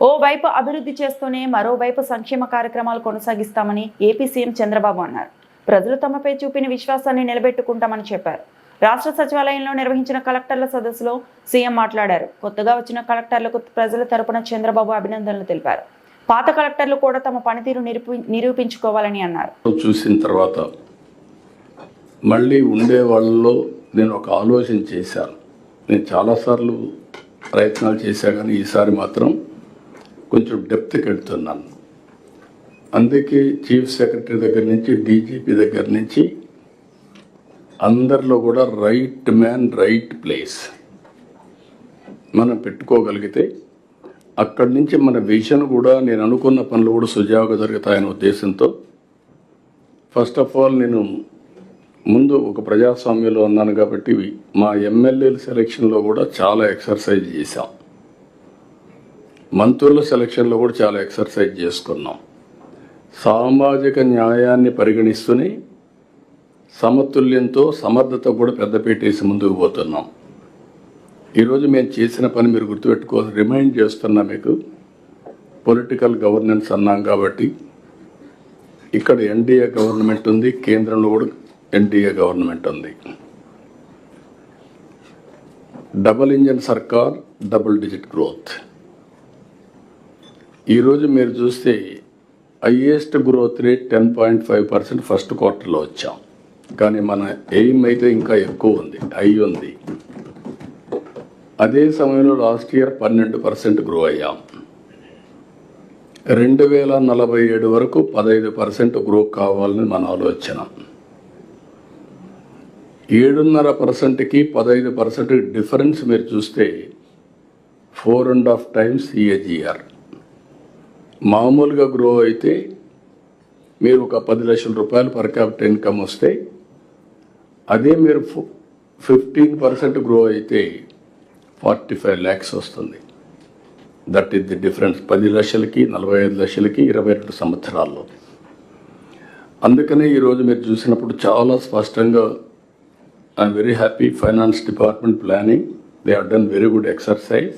ఓవైపు అభివృద్ధి చేస్తూనే మరోవైపు సంక్షేమ కార్యక్రమాలు కొనసాగిస్తామని ఏపీ సీఎం చంద్రబాబు అన్నారు. ప్రజలు తమపై చూపిన విశ్వాసాన్ని నిలబెట్టుకుంటామని చెప్పారు. రాష్ట్ర సచివాలయంలో నిర్వహించిన కలెక్టర్ల సదస్సులో సీఎం మాట్లాడారు. కొత్తగా వచ్చిన కలెక్టర్లకు ప్రజల తరపున చంద్రబాబు అభినందనలు తెలిపారు. పాత కలెక్టర్లు కూడా తమ పనితీరు నిరూపి నిరూపించుకోవాలని అన్నారు. చూసిన తర్వాత మళ్ళీ ఉండే వాళ్ళలో నేను ఒక ఆలోచన చేశాను. నేను చాలాసార్లు ప్రయత్నాలు చేశా కానీ ఈసారి మాత్రం కొంచెం డెప్త్కి వెళ్తున్నాను అందుకే చీఫ్ సెక్రటరీ దగ్గర నుంచి డీజీపీ దగ్గర నుంచి అందరిలో కూడా రైట్ మ్యాన్ రైట్ ప్లేస్. మనం పెట్టుకోగలిగితే అక్కడి నుంచి మన విజన్ కూడా నేను అనుకున్న పనులు కూడా సుజావుగా జరుగుతాయనే ఉద్దేశంతో ఫస్ట్ ఆఫ్ ఆల్ నేను ముందు ఒక ప్రజాస్వామ్యంలో ఉన్నాను కాబట్టి మా ఎమ్మెల్యేల సెలక్షన్లో కూడా చాలా ఎక్సర్సైజ్ చేశాం. మంత్రుల సెలక్షన్లో కూడా చాలా ఎక్సర్సైజ్ చేసుకున్నాం. సామాజిక న్యాయాన్ని పరిగణిస్తూనే సమతుల్యంతో సమర్థత కూడా పెద్దపీటేసి ముందుకు పోతున్నాం. ఈరోజు మేము చేసిన పని మీరు గుర్తుపెట్టుకోవాలి రిమైండ్ చేస్తున్నా మీకు. పొలిటికల్ గవర్నెన్స్ అన్నాం కాబట్టి ఇక్కడ ఎన్డీఏ గవర్నమెంట్ ఉంది కేంద్రంలో కూడా ఎన్డీఏ గవర్నమెంట్ ఉంది. డబుల్ ఇంజన్ సర్కార్ డబుల్ డిజిట్ గ్రోత్. ఈరోజు మీరు చూస్తే highest growth rate ten point five percent first క్వార్టర్లో వచ్చాం. కానీ మన ఎయిమ్ అయితే ఇంకా ఎక్కువ ఉంది హై ఉంది. అదే సమయంలో లాస్ట్ ఇయర్ పన్నెండు పర్సెంట్ గ్రో అయ్యాం. రెండు వేల నలభై ఏడు వరకు పదహైదు పర్సెంట్ గ్రో కావాలని మన ఆలోచన. ఏడున్నర పర్సెంట్కి పదహైదు పర్సెంట్ డిఫరెన్స్ మీరు చూస్తే four and half times CAGR మామూలుగా గ్రో అయితే మీరు ఒక పది లక్షల రూపాయలు పర్ క్యాపిటల్ ఇన్కమ్ వస్తే అదే మీరు ఫిఫ్టీన్ పర్సెంట్ గ్రో అయితే ఫార్టీ ఫైవ్ ల్యాక్స్ వస్తుంది. దట్ ఈస్ ది డిఫరెన్స్ పది లక్షలకి నలభై ఐదు లక్షలకి ఇరవై రెండు సంవత్సరాల్లో. అందుకనే ఈరోజు మీరు చూసినప్పుడు చాలా స్పష్టంగా I'm very happy finance department planning they have done very good exercise